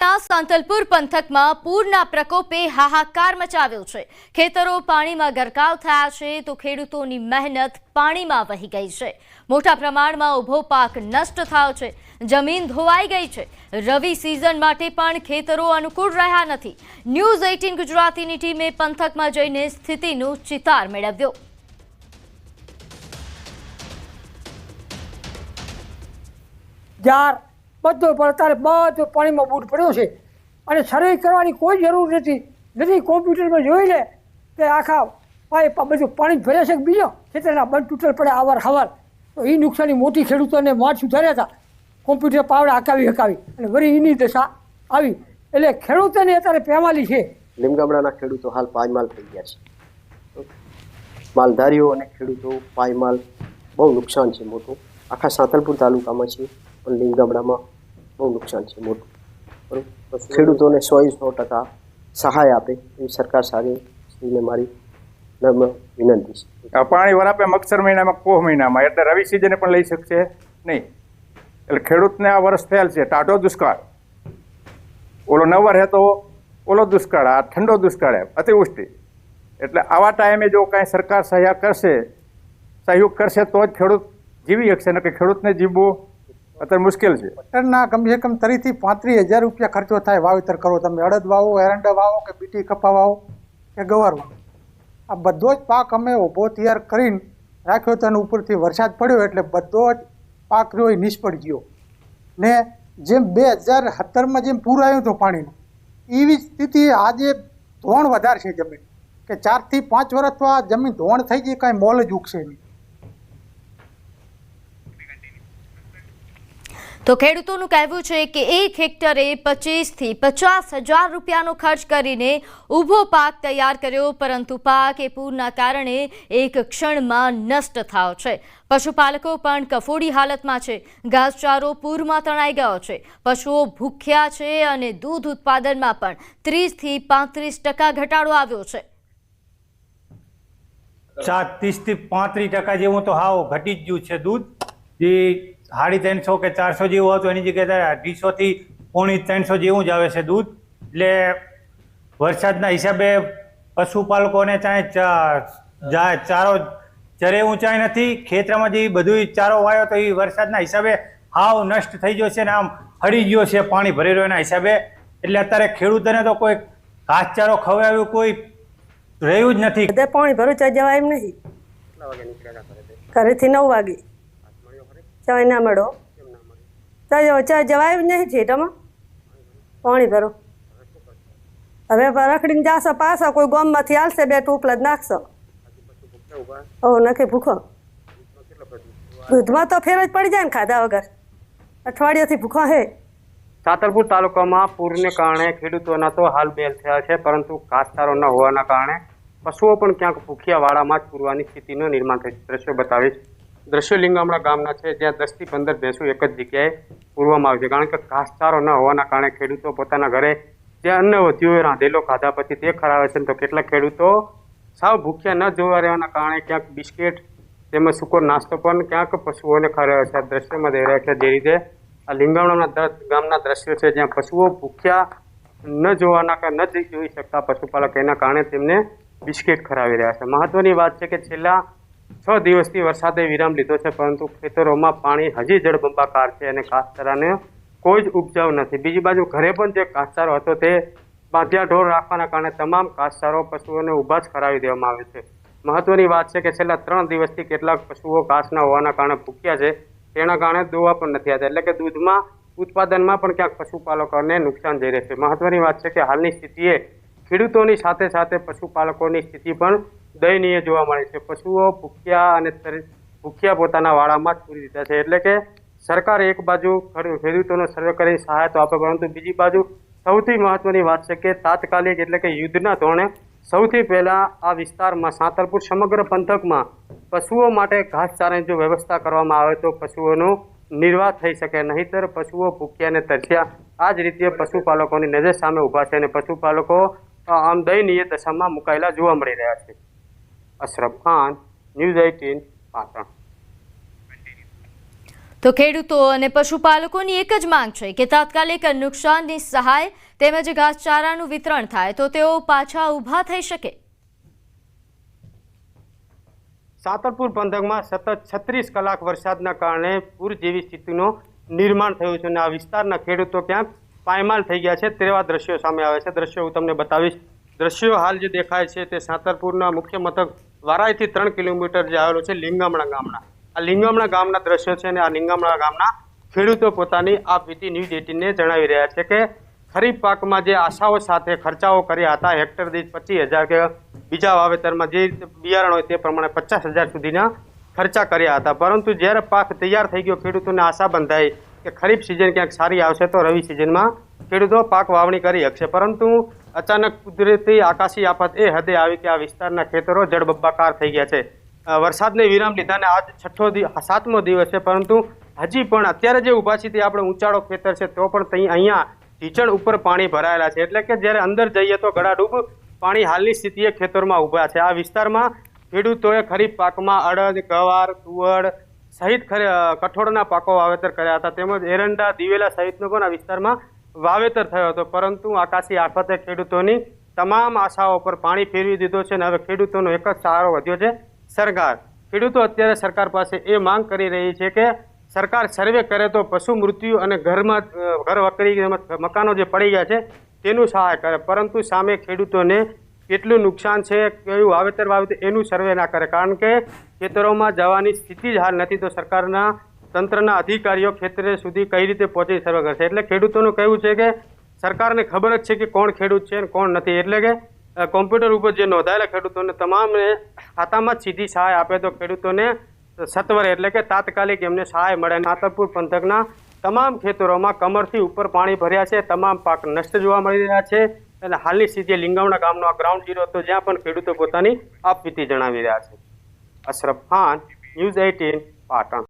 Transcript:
સાંતલપુર પંથકમાં પૂરના પ્રકોપે હાહાકાર મચાવ્યો છે. ખેતરો પાણીમાં ગરકાવ થયા છે તો ખેડૂતોની મહેનત પાણીમાં વહી ગઈ છે. મોટા પ્રમાણમાં ઊભો પાક નષ્ટ થયો છે. જમીન ધોવાઈ ગઈ છે. રવિ સિઝન માટે પણ ખેતરો અનુકૂળ રહ્યા નથી. ન્યૂઝ એઇટીન ગુજરાતીની ટીમે પંથકમાં જઈને સ્થિતિનો ચિતાર મેળવ્યો. જાર બધું પણ અત્યારે બધું પાણીમાં બૂટ પડ્યો છે. અને સર્વે કરવાની કોઈ જરૂર નથી. નથી કોમ્પ્યુટરમાં જોઈ લે કે આખા પાઇપ બધું પાણી ભરે છે બીજો? ખેતરના બંધ તૂટલ પડે આવાર હવાર. તો એ નુકસાની મોટી ખેડૂતોને માઠ સુધાર્યા હતા. કોમ્પ્યુટર પાવડે હકાવી હકાવી. અને વળી એની દશા આવી. એટલે ખેડૂતોને અત્યારે પેમાલી છે. લીમગામડાના ખેડૂતો હાલ પાયમાલ થઈ ગયા છે. માલધારીઓ અને ખેડૂતો પાયમાલ બહુ નુકસાન છે મોટું. આખા સાંતલપુર તાલુકામાં છે, પણ લીમગામડામાં બહુ નુકસાન છે મોટું. બરોબર? ખેડૂતોને સો સો ટકા સહાય આપે એવી સરકાર સારી મારી નમ્ર વિનંતી છે. આ પાણી વરાપે મગસર મહિનામાં કોહ મહિનામાં. એટલે રવિ સિઝને પણ લઈ શકશે નહીં. એટલે ખેડૂતને આ વર્ષ થયેલ છે ટાટો દુષ્કાળ. ઓલો નવર હે તો ઓલો દુષ્કાળ આ ઠંડો દુષ્કાળ અતિવૃષ્ટિ. એટલે આવા ટાઈમે જો કાંઈ સરકાર સહાય કરશે સહયોગ કરશે તો જ ખેડૂત જીવી શકશે. ને કે ખેડૂતને જીવવું અત્યારે મુશ્કેલ છે. ટ્રેક્ટરના કમસે કમ ત્રીસથી પાંત્રીસ હજાર રૂપિયા ખર્ચો થાય વાવેતર કરો. તમે અડદ વાવો, એરંડા વાવો કે બીટી કપા વાવો કે ગવાર વાવો. આ બધો જ પાક અમે ઊભો તૈયાર કરીને રાખ્યો તો ઉપરથી વરસાદ પડ્યો એટલે બધો જ પાક રહ્યો એ નિષ્ફળ ગયો. ને જેમ બે હજાર સત્તરમાં જેમ પૂર આવ્યું હતું પાણીનું, એવી સ્થિતિ આજે ધોણ વધારે છે જમીન. કે ચારથી પાંચ વર્ષ તો આ જમીન ધોણ થઈ ગઈ, કાંઈ મોલ જ ઉગશે નહીં. તો ખેડૂતોનું કહેવું છે કે એક હેક્ટરે પચીસથી પચાસ હજાર રૂપિયાનો ખર્ચ કરીને ઊભો પાક તૈયાર કર્યો, પરંતુ પાક એ પૂરના કારણે એક ક્ષણમાં નષ્ટ થયો છે. પશુપાલકો પણ કફોડી હાલતમાં છે. ઘાસચારો પૂરમાં તણાઈ ગયો છે. પશુઓ ભૂખ્યા છે અને દૂધ ઉત્પાદનમાં પણ ત્રીસથી પાંત્રીસ ટકા ઘટાડો આવ્યો છે. ચાર ત્રીસથી પાંત્રીસ ટકા જેવું તો હાવ ઘટી ગયું છે દૂધ. જે સાડી ત્રણસો કે ચારસો જેવું હતું એની જગ્યાએ અઢીસોથી પોણી ત્રણસો જેવું જ આવે છે દૂધ. એટલે વરસાદના હિસાબે પશુપાલકોને ચાહે ચારો ચરેવું ઊંચાઈ નથી. ખેતરમાં જે બધું ચારો વાયો તો એ વરસાદના હિસાબે હાવ નષ્ટ થઈ ગયો છે ને આમ હળી ગયો છે પાણી ભરેલો રહ્યો એના હિસાબે. એટલે અત્યારે ખેડૂતોને તો કોઈ ઘાસચારો ખવડાવ્યું કોઈ રહ્યું જ નથી. પાણી ભરું જવાય એમ નહીં. ઘરેથી નવ વાગે. ચા ના મળો. જવા- જવાય નહીં જેટામાં પાણી ભરો. હવે રખડીને જાશો પાછો, કોઈ ગામમાંથી આવશે બે ટોપલા જ નાખશો. ઓ, નખી ભૂખો. દૂધમાં તો ફેર જ પડી જાય ને ખાધા વગર. અઠવાડિયાથી ભૂખો હે. સાતરપુર તાલુકામાં પૂરને કારણે ખેડૂતોના તો હાલ બેલ થયા છે, પરંતુ ઘાસચારો ન હોવાના કારણે પશુઓ પણ ક્યાંક ભૂખ્યા વાળામાં જ પૂરવાની સ્થિતિનું નિર્માણ છે દ્રશ્યો બતાવીશ દ્રશ્યો લીંગામડા ગામના છે, જ્યાં દસથી પંદર ભેંસો એક જ જગ્યાએ પૂરવામાં આવે છે. કારણ કે ઘાસચારો ન હોવાના કારણે ખેડૂતો પોતાના ઘરે જે અન્ન વધ્યું રાંધેલો ખાધા પછી તે ખરાવે છે. તો કેટલાક ખેડૂતો સાવ ભૂખ્યા ન જોવા રહેવાના કારણે ક્યાંક બિસ્કિટ તેમજ સૂકો નાસ્તો પણ ક્યાંક પશુઓને ખરાવે છે. આ દ્રશ્યમાં દઈ રહ્યા છે જે રીતે આ લીંગામડાના ગામના દ્રશ્યો છે, જ્યાં પશુઓ ભૂખ્યા ન જોવાના ન જોઈ શકતા પશુપાલક એના કારણે તેમને બિસ્કિટ ખરાવી રહ્યા છે. મહત્વની વાત છે કે છેલ્લા છ દિવસથી વરસાદે વિરામ લીધો છે, પરંતુ ખેતરોમાં પાણી હજી જળબંબાકાર છે અને ઘાસચારાને કોઈ જ ઉપજાવ નથી. બીજી બાજુ ઘરે પણ જે ઘાસચારો હતો તે બાંધ્યા ઢોર રાખવાના કારણે તમામ ઘાસચારો પશુઓને ઊભા જ કરાવી દેવામાં આવે છે. મહત્વની વાત છે કે છેલ્લા ત્રણ દિવસથી કેટલાક પશુઓ ઘાસના હોવાના કારણે ભૂખ્યા છે, તેના કારણે દોવા પણ નથી આવતા. એટલે કે દૂધમાં, ઉત્પાદનમાં પણ ક્યાંક પશુપાલકોને નુકસાન જઈ રહે છે. મહત્વની વાત છે કે હાલની સ્થિતિએ ખેડૂતોની સાથે સાથે પશુપાલકોની સ્થિતિ પણ દયનીય જોવા મળે છે. પશુઓ ભૂખ્યા અને ભૂખ્યા પોતાના વાડામાં જ પૂરી દીધા છે. એટલે કે સરકાર એક બાજુ ખેડૂ- ખેડૂતોનો સર્વે કરી સહાય તો આપે, પરંતુ બીજી બાજુ સૌથી મહત્વની વાત છે કે તાત્કાલિક એટલે કે યુદ્ધના ધોરણે સૌથી પહેલાં આ વિસ્તારમાં સાંતરપુર સમગ્ર પંથકમાં પશુઓ માટે ઘાસચારાની જો વ્યવસ્થા કરવામાં આવે તો પશુઓનું નિર્વાહ થઈ શકે. નહીંતર પશુઓ ભૂખ્યા અને તરસ્યા. આ જ રીતે પશુપાલકોની નજર સામે ઊભા છે અને પશુપાલકો આમ દયનીય દશામાં મુકાયેલા જોવા મળી રહ્યા છે. અશરફ ખાન ન્યૂઝ એઇટીન પાટણ તો ખેડૂતો અને પશુપાલકોની એક જ માંગ છે કે તાત્કાલિક નુકસાનની સહાય તેમજ ઘાસચારાનું વિતરણ થાય તો તેઓ પાછા ઊભા થઈ શકે. સાતરપુર પંથકમાં સતત છત્રીસ કલાક વરસાદના કારણે પૂર જેવી સ્થિતિનું નિર્માણ થયું છે અને આ વિસ્તારના ખેડૂતો ક્યાંક પાયમાલ થઈ ગયા છે તેવા દ્રશ્યો સામે આવે છે. દ્રશ્યો હું તમને બતાવીશ. દ્રશ્યો હાલ જે દેખાય છે તે સાતરપુરના મુખ્ય મથક વારાઈથી ત્રણ કિલોમીટર જે આવેલો છે લિંગામણા ગામના. આ લિંગામણા ગામના દ્રશ્યો છે અને આ લિંગામણા ગામના ખેડૂતો પોતાની આ વીટી ન્યૂઝ એટીનને જણાવી રહ્યા છે કે ખરીફ પાકમાં જે આશાઓ સાથે ખર્ચાઓ કર્યા હતા, હેક્ટર દીઠ પચીસ હજાર કે બીજા વાવેતરમાં જે બિયારણ હોય તે પ્રમાણે પચાસ હજાર સુધીના ખર્ચા કર્યા હતા. પરંતુ જ્યારે પાક તૈયાર થઈ ગયો, ખેડૂતોને આશા બંધાઈ કે ખરીફ સિઝન ક્યાંક સારી આવશે તો રવિ સિઝનમાં ખેડૂતો પાક વાવણી કરી શકશે. પરંતુ અચાનક કુદરતી આકાશી આફત એ હદે આવી કે આ વિસ્તારના ખેતરો જળબબ્બાકાર થઈ ગયા છે. વરસાદને વિરામ લીધા અને આજ છઠ્ઠો સાતમો દિવસ છે, પરંતુ હજી પણ અત્યારે જે ઊભા છે તે આપણે ઊંચાળો ખેતર છે, તો પણ અહીંયા ઢીચણ ઉપર પાણી ભરાયેલા છે. એટલે કે જ્યારે અંદર જઈએ તો ગળાડૂબ પાણી હાલની સ્થિતિએ ખેતરમાં ઊભા છે. આ વિસ્તારમાં ખેડૂતોએ ખરીફ પાકમાં અડદ, ગવાર, તુવર સહિત કઠોળના પાકો વાવેતર કર્યા હતા. તેમજ એરંડા, દિવેલા સહિતનો પણ આ વિસ્તારમાં વાવેતર થયો હતો. પરંતુ આકાશી આફતે ખેડૂતોની તમામ આશાઓ પર પાણી ફેરવી દીધો છે અને હવે ખેડૂતોનો એક જ સહારો વધ્યો છે. સરકાર. ખેડૂતો અત્યારે સરકાર પાસે એ માંગ કરી રહી છે કે સરકાર સર્વે કરે તો પશુ મૃત્યુ અને ઘરમાં ઘર વકરી મકાનો જે પડી ગયા છે તેનું સહાય કરે. પરંતુ સામે ખેડૂતોને કેટલું નુકસાન છે, કયું વાવેતર વાવેતર એનું સર્વે ના કરે. કારણ કે ખેતરોમાં જવાની સ્થિતિ જ હાલ નથી. તો સરકારના તંત્રના અધિકારીઓ ખેતરે સુધી કઈ રીતે પહોંચી સર્વે કરશે? એટલે ખેડૂતોનું કહેવું છે કે સરકારને ખબર જ છે કે કોણ ખેડૂત છે અને કોણ નથી. એટલે કે કોમ્પ્યુટર ઉપર જે નોંધાયેલા ખેડૂતોને તમામને ખાતામાં સીધી સહાય આપે તો ખેડૂતોને સત્વરે, એટલે કે તાત્કાલિક એમને સહાય મળે. નાતરપુર પંથકના તમામ ખેતરોમાં કમરથી ઉપર પાણી ભર્યા છે. તમામ પાક નષ્ટ જોવા મળી રહ્યા છે. અને હાલની સ્થિતિ લિંગાવણા ગામનો, આ ગ્રાઉન્ડ ઝીરો હતો, જ્યાં પણ ખેડૂતો પોતાની આપવીતી જણાવી રહ્યા છે. Ashraf Khan, news eighteen, Patan.